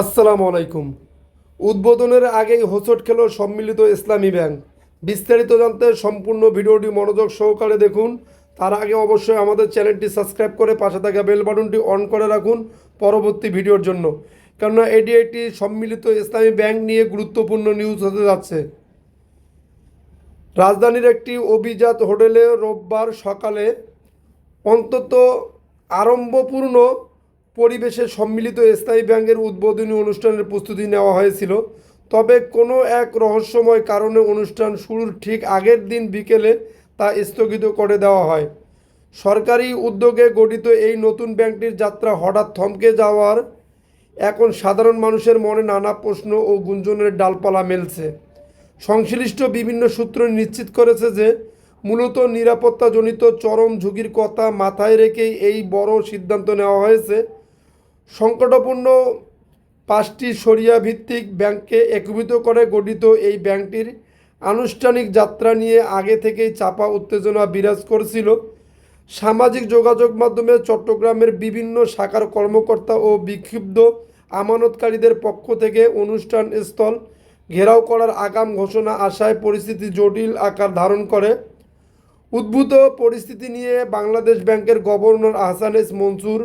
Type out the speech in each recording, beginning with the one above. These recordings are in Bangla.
আসসালামু আলাইকুম। উদ্বোধনের আগেই হোঁচট খেল সম্মিলিত ইসলামী ব্যাংক। বিস্তারিত জানতে সম্পূর্ণ ভিডিওটি মনোযোগ সহকারে দেখুন। তার আগে অবশ্যই আমাদের চ্যানেলটি সাবস্ক্রাইব করে পাশে থাকা বেল বাটনটি অন করে রাখুন পরবর্তী ভিডিওর জন্য। কেননা এটি একটি সম্মিলিত ইসলামী ব্যাংক নিয়ে গুরুত্বপূর্ণ নিউজ হতে যাচ্ছে। রাজধানীর একটি অভিজাত হোটেলে রোববার সকালে অন্তত আরম্ভপূর্ণ পরিবেশে সম্মিলিত স্থায়ী ব্যাংকের উদ্বোধনী অনুষ্ঠানের প্রস্তুতি নেওয়া হয়েছিল। তবে কোনো এক রহস্যময় কারণে অনুষ্ঠান শুরুর ঠিক আগের দিন বিকেলে তা স্থগিত করে দেওয়া হয়। সরকারি উদ্যোগে গঠিত এই নতুন ব্যাংকটির যাত্রা হঠাৎ থমকে যাওয়ার এখন সাধারণ মানুষের মনে নানা প্রশ্ন ও গুঞ্জনের ডালপালা মেলছে। সংশ্লিষ্ট বিভিন্ন সূত্র নিশ্চিত করেছে যে, মূলত নিরাপত্তাজনিত চরম ঝুঁকির কথা মাথায় রেখেই এই বড় সিদ্ধান্ত নেওয়া হয়েছে। সংকটপূর্ণ পাঁচটি সরিয়া ভিত্তিক ব্যাংককে একীভূত করে গঠিত এই ব্যাংকটির আনুষ্ঠানিক যাত্রা নিয়ে আগে থেকেই চাপা উত্তেজনা বিরাজ করছিল। সামাজিক যোগাযোগ মাধ্যমে চট্টগ্রামের বিভিন্ন শাখার কর্মকর্তা ও বিক্ষুব্ধ আমানতকারীদের পক্ষ থেকে অনুষ্ঠান স্থল ঘেরাও করার আগাম ঘোষণা আসায় পরিস্থিতি জটিল আকার ধারণ করে। উদ্ভূত পরিস্থিতি নিয়ে বাংলাদেশ ব্যাংকের গভর্নর আহসান এস মনসুর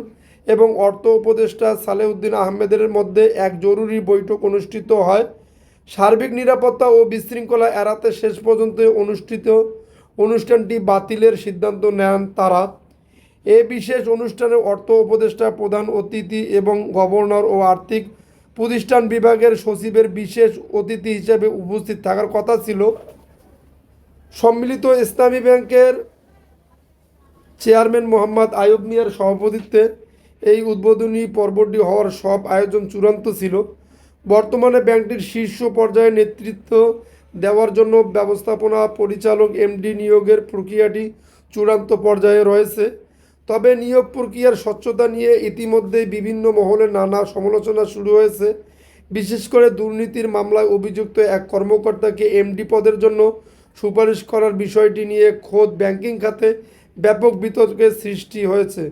এবং অর্থ উপদেষ্টা সালেউদ্দিন আহমেদের মধ্যে এক জরুরি বৈঠক অনুষ্ঠিত হয়। সার্বিক নিরাপত্তা ও বিশৃঙ্খলা এড়াতে শেষ পর্যন্ত অনুষ্ঠিত অনুষ্ঠানটি বাতিলের সিদ্ধান্ত নেন তারা। এ বিশেষ অনুষ্ঠানে অর্থ উপদেষ্টা প্রধান অতিথি এবং গভর্নর ও আর্থিক প্রতিষ্ঠান বিভাগের সচিবের বিশেষ অতিথি হিসেবে উপস্থিত থাকার কথা ছিল। সম্মিলিত ইসলামী ব্যাংকের চেয়ারম্যান মোহাম্মদ আয়ুব মিয়ার সভাপতিত্বে এই উদ্বোধনী পর্বটি হওয়ার সব আয়োজন চূড়ান্ত ছিল। বর্তমানে ব্যাংকটির শীর্ষ পর্যায়ে নেতৃত্ব দেওয়ার জন্য ব্যবস্থাপনা পরিচালক এমডি নিয়োগের প্রক্রিয়াটি চূড়ান্ত পর্যায়ে রয়েছে। তবে নিয়োগ প্রক্রিয়ার স্বচ্ছতা নিয়ে ইতিমধ্যেই বিভিন্ন মহলে নানা সমালোচনা শুরু হয়েছে। বিশেষ করে দুর্নীতির মামলায় অভিযুক্ত এক কর্মকর্তাকে এমডি পদের জন্য সুপারিশ করার বিষয়টি নিয়ে খোদ ব্যাংকিং খাতে ব্যাপক বিতর্কের সৃষ্টি হয়েছে।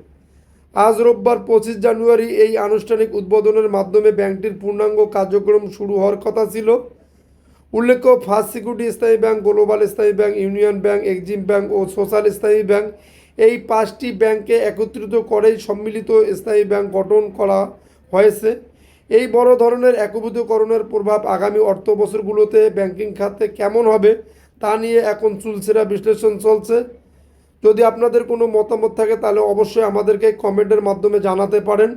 আজ রোববার পঁচিশ জানুয়ারি এই আনুষ্ঠানিক উদ্বোধনের মাধ্যমে ব্যাংকটির পূর্ণাঙ্গ কার্যক্রম শুরু হওয়ার কথা ছিল। উল্লেখ্য, first security Islami bank, global Islami bank, union bank, Exim bank ও সোশ্যাল ইসলামী ব্যাংক। এই পাঁচটি ব্যাংককে একত্রিত করেই সম্মিলিত স্থায়ী ব্যাংক গঠন করা হয়েছে। এই বড় ধরনের একীভূতকরণের প্রভাব আগামী অর্থ বছরগুলোতে ব্যাংকিং খাতে কেমন হবে তা নিয়ে এখন চুলসেরা বিশ্লেষণ চলছে। যদি আপনাদের কোনো মতামত থাকে তাহলে অবশ্যই আমাদেরকে কমেন্টের মাধ্যমে জানাতে পারেন।